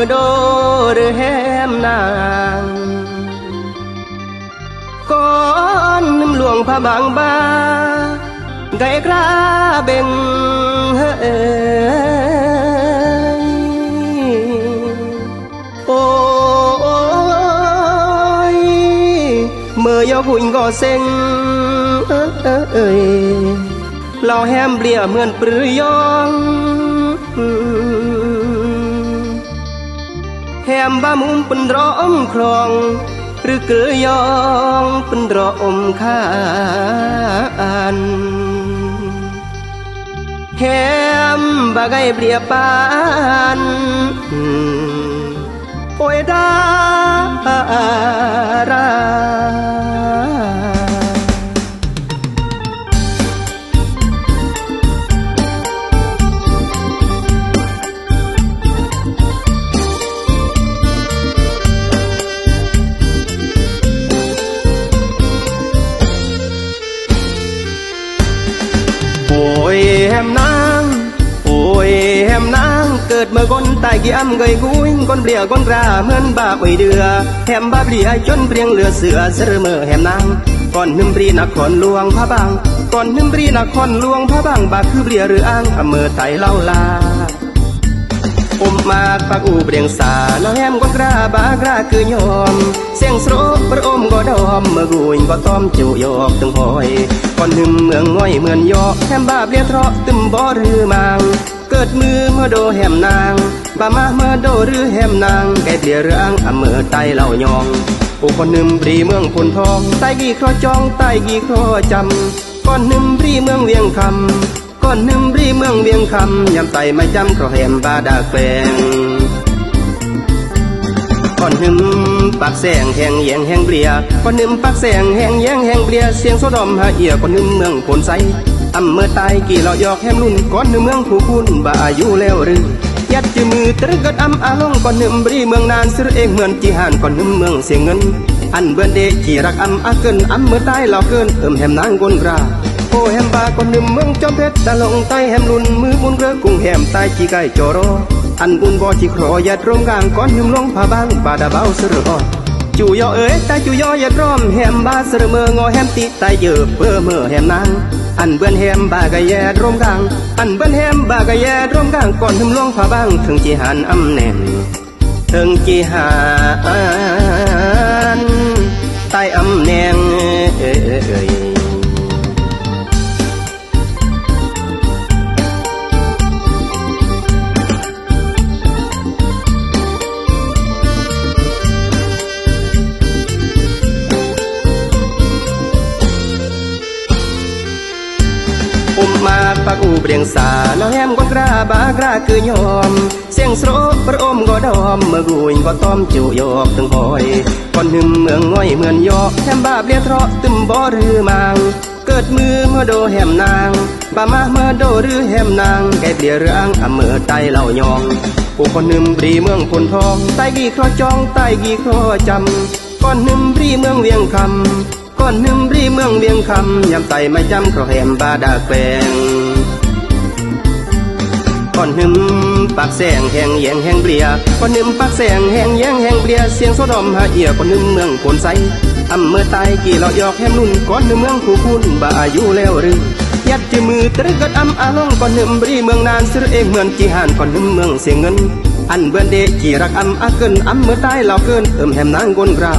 ือโดหรือแฮมนางก้อนน้ำหลวงพระบางบาไกกล้าเบ่งเฮ้ยโอ้ยเมื่อยกหุ่นก็เซ็งเอ้ยเราแฮมเบลียเหมือนปรือยอง แฮมบามุมเป็นร้อมครองหรือเกลือยองเป็นรอมข้ มนางโอ้ยแฮมนางเกิดเมื่อคนตายกี่อ้ำเกยกุ้ยคนเปลี่ยคนกราเหมือนบาปไอเดือแฮมบาเปลี่ยจนเปรียงเหลือเสือเสรเมื่อแฮมนางก่อนหนึ่มปรีนครหลวงพระบางก่อนหนึ่มปรีนครหลวงพระบางบาคือเปลี่ยหรืออ้างอำเมอไตเล่าลาอมมากปากอูเปรียงสาแล้วแฮมก็กล้าบากล้าคือยอมเสียงโสรประอมก็ดอม เมื่อกุยก็ต้อมจุยอกตึงหอยก่อนหึมเมืองง่อยเหมือนยอกแฮมบาเลี่ยเทราะตึมบ่หรือมังเกิดมือเมื่อโดแฮมนางบามาเมื่อโดหรือแฮมนางแกเปลี่ยเรื่องอเมื่อไตเหล่ายองโอ้คนหนึ่มปรีเมืองพุนทองใต้กี่ครอจองใต้กี่ครอจำก่อนหนึ่มปรีเมืองเวียงคำก่อนหนึ่งรีเมืองเวียงคำยำไตไม่จำกระแหมบาดาแฟง อนหนึ่งปากแสงแหงแยงแหงเปลียก่อนหนึ่งปากแสงแหงแยงแหงเปลียเสียงโซดอมหาเอียก่อนหนึ่งเมืองผลใสอำเมื่อตายกี่เรายอกแฮมรุ่นก่อนหนึ่งเมืองผู้คุณบ่าอายุแล้วหรือยัดจมือตรึกกัดอำอาลงก่อนหนึ่งบรีเมืองนานซื้อเองเหมือนจีหานก่อนหนึ่งเมืองเสียงเงิน อันเบือนเดขี่รักอำอาเกินอำเมื่อตายเราเกินเอิ่มแหมนางกนกราโอ้แฮมบาคนหนึ่งเมืองจอมเพชรตะลงใต้แฮมลุนมือมุนเรือกุ้งแฮมใต้จีไก่จอรอ อันบุญบ่จีครอยัดร่มกลางก้อนหิมลงผาบางบาดาเบาสระอ่อนจูยอเอ๋ยตาจูยอยัดร่อมแฮมบาสระเมืองอแฮมติตายเยอเพื่อเมื่อแฮมนางอันเบือนแฮมบากะแยดร่มกลาง อันเบือนแฮมบากะแยดร่มกลางก่อนหิมลงผาบางถึงจีหันอำแหน่งถึงจีหา มาปากอูเปรียงสาแล้วแฮมก็กล้าบากล้าคือยอม เสียงโสรประอมก็ดอมเมื่อกุยก็ต้อมจุยอกถึงหอยก่อนหนึ่งเมืองง่อยเหมือนยอกแฮมบาเลียทราะตึมบ่หรือมังเกิดมือเมื่อโดแฮมนางบามาเมื่อโดหรือแฮมนางแกเปลี่ยเรื่องอเมื่อไตเล่ายองผู้คนหนึ่งปรีเมืองพนทองใต้กี่ครอจองใต้กี่ครอจำก่อนหนึ่งปรีเมืองเวียงคำ ก่อนหนึ่งรีเมืองเวียงคำยำไตไม่จำกระแหมบาดาแฟงก่อนหนึ่งปากแสงแหงแยงแหงเปลียก่อนหนึ่งปากแสงแหงแยงแหงเปลียเสียงโซดอมหาเอียก่อนหนึ่งเมืองโผลใสอำเมื่อตายกี่เรายอกแฮมนุ่นก่อนหนึ่งเมืองผู้คุณบ่อายุแล้วหรือยัดจมือตรึกกัดอำอาลงก่อนหนึ่งบรีเมืองนานซื้อเองเหมือนจีหานก่อนหนึ่งเมืองเสียงเงิน อันเบือนเดกี่รักอำอาเกินอำเมื่อตายเราเกินเอิ่มแหมนางกนกรา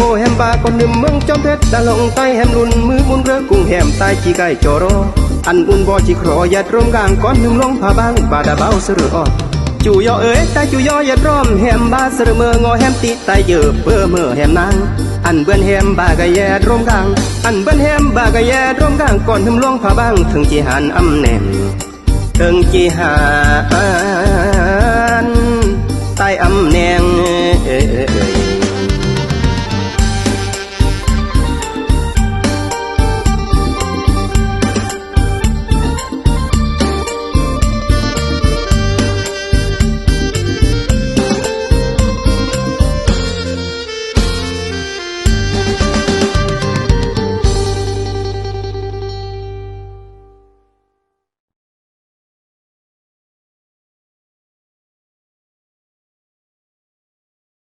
โอ้แฮมบาก่อนหนึ่งเมืองจอมเพชรตะลงใต้แฮมลุนมือมุนเรือกุ้งแฮมใต้จีไก่จอรออันบุญบ่จีครอยัดร่มกลางก่อนหนึ่งลงผาบางบาดาเบาเสืออ่อนจูยอเอ๋ยตาจูยอยัดร้อมแฮมบาเสือเมืองอแฮมติตายเยอะเพื่อเมื่อแฮมนางอันเบิ้นแฮมบากะแยดร่มกลาง อันเบิ้นแฮมบากะแยดร่มกลางก่อนหนึ่งลงผาบางถึงจีหันอำแหน่งถึงจีหานใต้อำแหนง